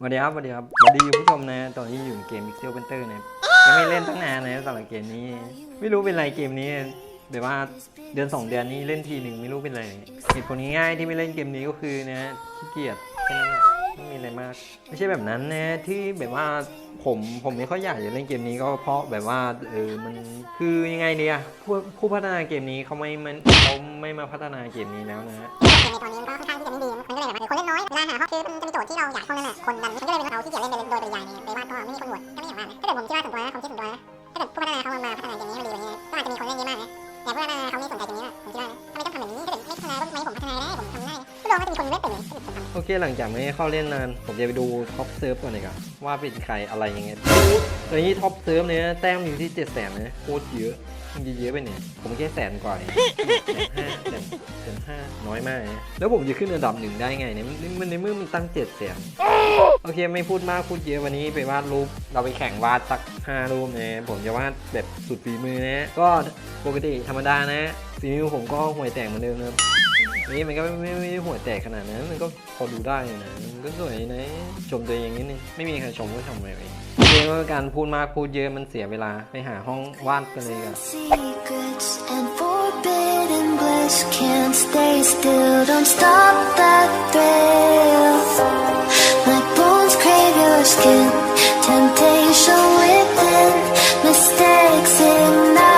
สวัสดีครับสวัสดีครับสวัสดีผู้ชมนะ ตอนนี้อยู่เกม Pixel Hunter นะยังไม่เล่นตั้งนานนะสำหรับเกมนี้ ไม่รู้เป็นไรเกมนี้แบบว่าเดือน 2 เดือนนี้เล่นทีหนึ่งไม่รู้เป็นไรเหตุผลง่ายๆที่ไม่เล่นเกมนี้ก็คือนะขี้เกียจแค่นั้นแหละไม่มีอะไรมาก ไม่ใช่แบบนั้นนะที่แบบว่าผมผมไม่ค่อยอยากจะเล่นเกมนี้ก็เพราะแบบว่าเออมันคือยังไงเนี่ยผู้ผู้พัฒนาเกมนี้เขาไม่มันเขาไม่มาพัฒนาเกมนี้แล้วนะเกมในตอนนี้ก็ค่อนข้างที่จะ เคหลังจากไม่ได้เข้าเล่นนาน ผมจะไปดูท็อปเซิร์ฟก่อนเลยครับว่าเป็นใครอะไรยังไงตอนนี้ท็อปเซิร์ฟเนี่ยแต้มอยู่ที่7 0 0 0 0นนะโคตรเยอะมันเยอะไปเนี่ย ผมแค่แสนกว่าเองแสนห้าแสนห้าน้อยมากนะแล้วผมจะขึ้นอันดับหนึ่งได้ไงเนี่ยมันในเมื่อมันตั้ง7 0 0 0 0โอเคไม่พูดมากพูดเยอะวันนี้ไปวาดรูปเราไปแข่งวาดสัก5รูปนะผมจะวาดแบบสุดฝีมือนะ ก็ปกติธรรมดานะฝีมือผมก็ห่วยแตกเหมือนเดิมนะครับ นี่มันก็ไม่ไม่ได้หัวแตกขนาดนั้น มันก็พอดูได้นะ มันก็สวยนะ ชมตัวเองนิดนึง ไม่มีใครชมก็ชมไปเองเรียกว่าการพูดมากพูดเยอะมันเสียเวลา ไปหาห้องวาดกันเลยกัน Can't stay still. Don't stop that thrill. Like bones crave your skin. Temptation within. Mistakes ignite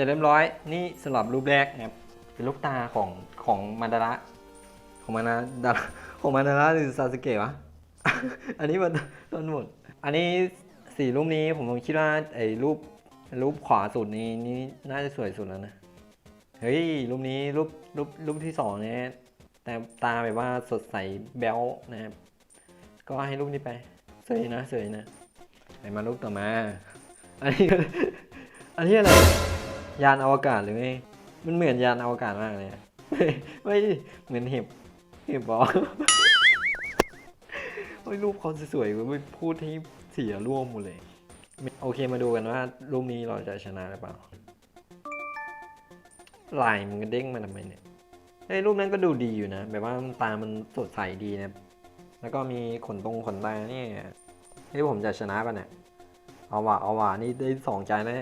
สร็จเรียบร้อยนี่สำหรับรูปแรกนะครับเป็นลูกตาของของมันดาระของมานดาระของมันดาระหรือซาสึเกะวะ อันนี้มันต้นหมด อันนี้สี่รูปนี้ผมคิดว่าไอ้รูปรูปขวาสุดนี้นี่น่าจะสวยสุดแล้วนะ เฮ้ยรูปนี้รูปรูปรูปที่สองเนี่ยแต่ตาแบบว่าสดใสแบ๊วนะครับ ก็ให้รูปนี้ไปสวยนะสวยนะไปมารูปต่อมา อันนี้อันนี้อะไร ยานอวกาศหรือไงมันเหมือนยานอวกาศมากเลยไม่เหมือนเห็บเห็บบอโอ้ยรูปเขาสวยๆไม่พูดให้เสียร่วมหมดเลย โอเคมาดูกันว่า รูปนี้เราจะชนะหรือเปล่าลายมันก็เด้งมาทำไมเนี่ยไอ้รูปนั้นก็ดูดีอยู่นะ แบบว่าตามันสดใสดีนะ แล้วก็มีขนตรงขนตาเนี่ยเฮ้ผมจะชนะป่ะเนี่ย เอาว่ะเอาว่ะนี่ได้สองใจแน่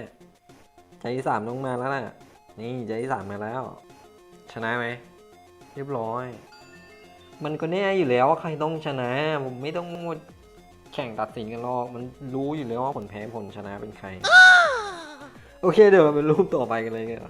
ใจที่สามต้องมาแล้วนะนี่ใจที่สามมาแล้ว ชนะไหมเรียบร้อย มันก็แน่อยู่แล้วว่าใครต้องชนะ ผมไม่ต้องมาแข่งตัดสินกันหรอก มันรู้อยู่แล้วว่าผลแพ้ผลชนะเป็นใคร โอเคเดี๋ยวเราเป็นรูปต่อไปกันเลยเนี่ย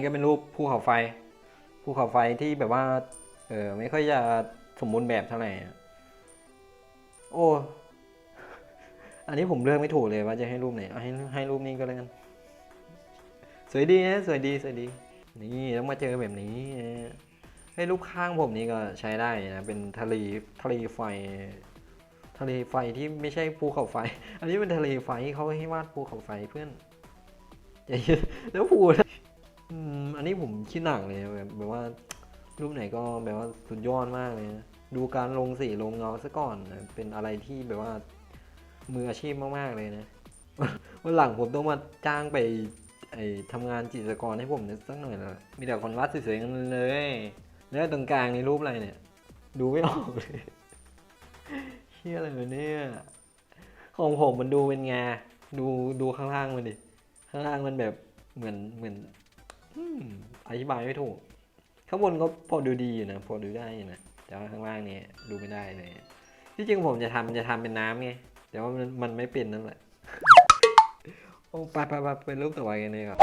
นี้ก็เป็นรูปภูเขาไฟภูเขาไฟที่แบบว่า เออไม่ค่อยจะสมบูรณ์แบบเท่าไหร่โอ้ อันนี้ผมเลือกไม่ถูกเลยว่าจะให้รูปไหนเอาให้ให้รูปนี้ก็แล้วกัน สวยดีนะสวยดีสวยดี นี่ต้องมาเจอแบบนี้ให้รูปข้างผมนี่ก็ใช้ได้นะ เป็นทะเลทะเลไฟ ทะเลไฟที่ไม่ใช่ภูเขาไฟ อันนี้เป็นทะเลไฟเขาให้วาดภูเขาไฟเพื่อนอย่าเยอะแล้วพู อันนี้ผมคิดหนักเลยแบบแบบว่า รูปไหนก็แบบว่าสุดยอดมากเลยนะดูการลงสีลงเงาซะก่อนนะเป็นอะไรที่แบบว่า มืออาชีพมากๆเลยนะวันหลังผมต้องมาจ้างไปไอทำงานจิตรกรให้ผมสักหน่อยละมีแต่คนวาดสวยๆกันเลย แล้วตรงกลางในรูปอะไรเนี่ย ดูไม่ออกเลยเชี่ยอะไรวะเนี่ยของผมมันดูเป็นไงดูดูข้างล่างมันดิข้างล่างมันแบบเหมือนเหมือน อธิบายไม่ถูก ข้างบนก็พอดูดีอยู่นะพอดูได้อยู่นะแต่ว่าข้างล่างเนี่ยดูไม่ได้เลยที่จริงผมจะทำจะทำเป็นน้ำไงแต่ว่ามันมันไม่เป็นนั่นแหละโอ้ไปไปไปเป็นรูปต่อไปกันเลยครับ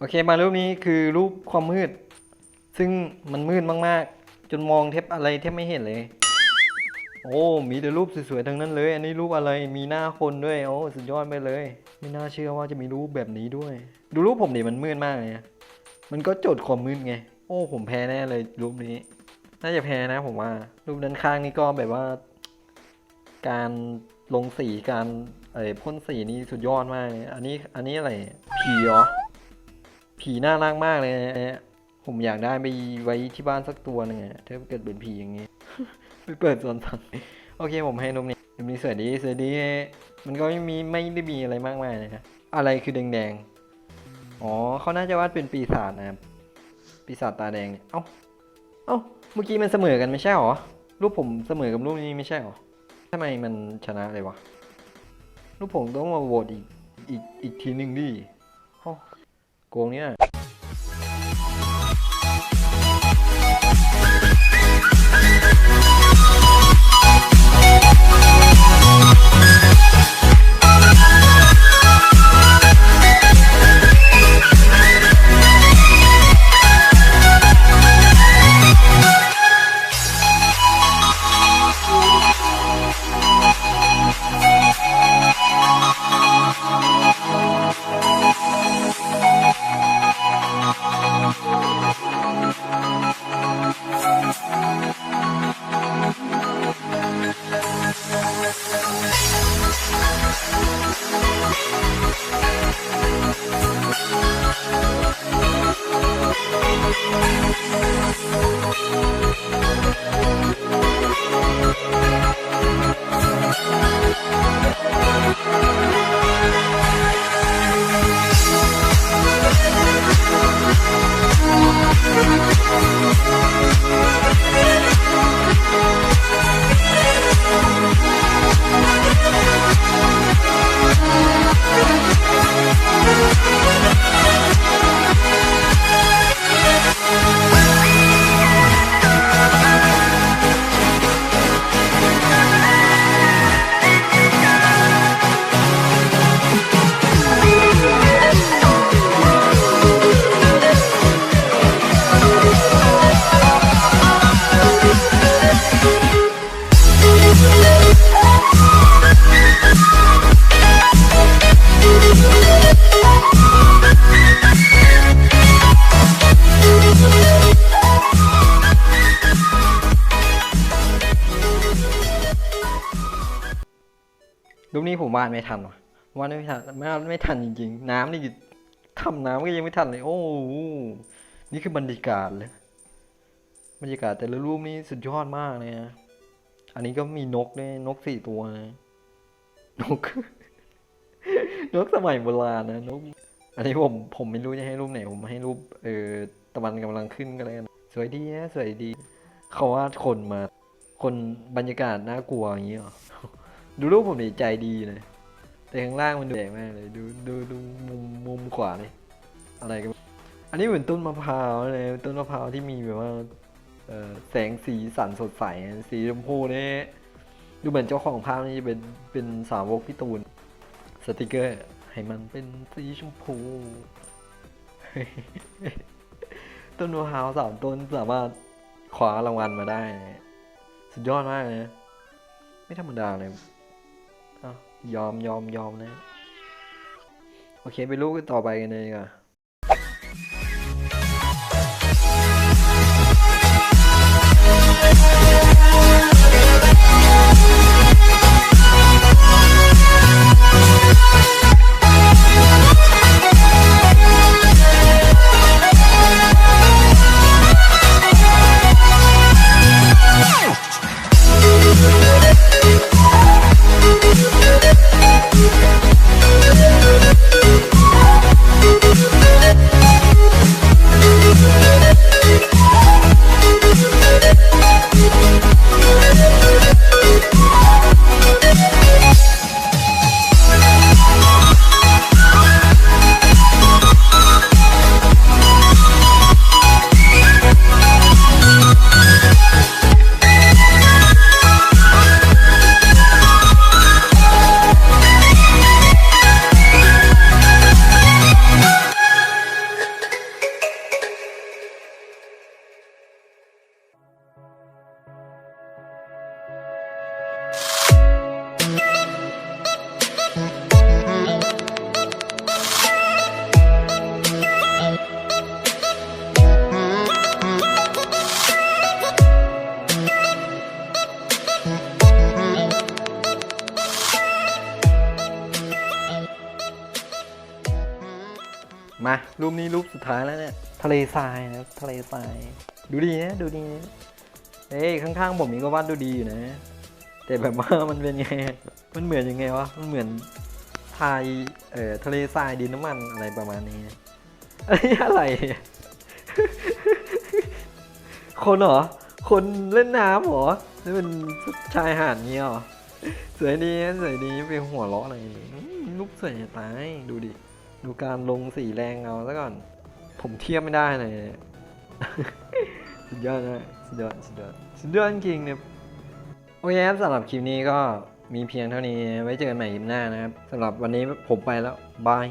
โอเคมารูปนี้คือรูปความมืด ซึ่งมันมืดมากๆ จนมองแทบอะไรแทบไม่เห็นเลย โอ้ มีแต่รูปสวยๆทั้งนั้นเลย อันนี้รูปอะไรมีหน้าคนด้วย โอ้สุดยอดไปเลย ไม่น่าเชื่อว่าจะมีรูปแบบนี้ด้วย ดูรูปผมดิมันมืดมากเลยมันก็โจทย์ความมืดไง โอ้ผมแพ้แน่เลยรูปนี้ น่าจะแพ้นะผมว่า รูปด้านข้างนี่ก็แบบว่า การลงสีการเอ่อพ่นสีนี่สุดยอดมากเลยอันนี้อันนี้อะไรผีเหรอ ผีน่ารักมากเลยนะผมอยากได้ไปไว้ที่บ้านสักตัวหนึงอะถ้าเกิดเป็นผีอย่างงี้ ไปเปิดสวนสัตว์โอเคผมให้นมนี้นมนี้สวยดีสวยดีมันก็ไม่มีไม่ได้มีอะไรมากมายเลยนะอะไรคือแดงๆอ๋อเขาน่าจะวาดเป็นปีศาจนะครับ ปีศาจตาแดงเนี่ยเอ้าเอ้าเมื่อกี้มันเสมอกันไม่ใช่หรอรูปผมเสมอกับรูปนี้ไม่ใช่หรอทำไมมันชนะเลยวะรูปผมต้องมาโหวตอีกอีกอีกทีหนึ่งดิ โกงเนี่ย รูปนี้าดไม่ทันว่ะวาดไม่ทันไม่ไม่ทันจริงๆ น้ำนี่ทำน้ำก็ยังไม่ทันเลย โอ้นี่คือบรรยากาศเลยบรรยากาศแต่ละรูปนี่สุดยอดมากเลยนะอันนี้ก็มีนกด้วยนกสี่ตัวนะนก นกสมัยโบราณนะนก อันนี้ผมผมไม่รู้จะให้รูปไหน ผมให้รูป เออตะวันกำลังขึ้นก็แล้วกันสวยดีนะสวยดี เขาว่าคนมา คนบรรยากาศน่ากลัวอย่างนี้เหรอ ดูรูปผมดีใจดีเลยแต่ข้างล่างมันดูแดงมากเลย ดูดูดูมุมมุมขวาเลยอะไรกันอันนี้เหมือนต้นมะพร้าวเลยต้นมะพร้าวที่มีแบบว่าแสงสีสันสดใสสีชมพูเนี่ยดูเหมือนเจ้าของภาพนี่จะเป็นเป็นสาวกพี่ตูนสติกเกอร์ให้มันเป็นสีชมพู ต้นมะพร้าวสามต้นสามารถคว้ารางวัลมาได้ สุดยอดมากเลยไม่ธรรมดาเลย ยอมยอมยอมนะ โอเคไปลูกต่อไปกันเลยดีกว่ มารูปนี้รูปสุดท้ายแล้วเนี่ยทะเลทรายนะครับทะเลทราย ดูดีนะดูดีนะเอ้ยข้างๆผมนี่ก็วาดดูดีอยู่นะ แต่แบบว่ามันเป็นไง มันเหมือนยังไงวะมันเหมือนทายเอ่อทะเลทรายดินน้ำมันอะไรประมาณนี้เอ้ยอะไรคนเหรอ คนเล่นน้ำเหรอนี่เป็นชายหาดเงี้ยเหรอสวยดีนะสวยดีเป็นหัวเราะอะไรอืมรูปสวยจะตายดูดิ ดูการลงสีแรงเอาซะก่อน ผมเทียบไม่ได้เลยสุดยอดนะสุดยอดสุดยอดสุดยอดจริงเนี่ยโอเคครับสำหรับคลิปนี้ก็มีเพียงเท่านี้ไว้เจอกันใหม่คลิปหน้านะครับสำหรับวันนี้ผมไปแล้ว บาย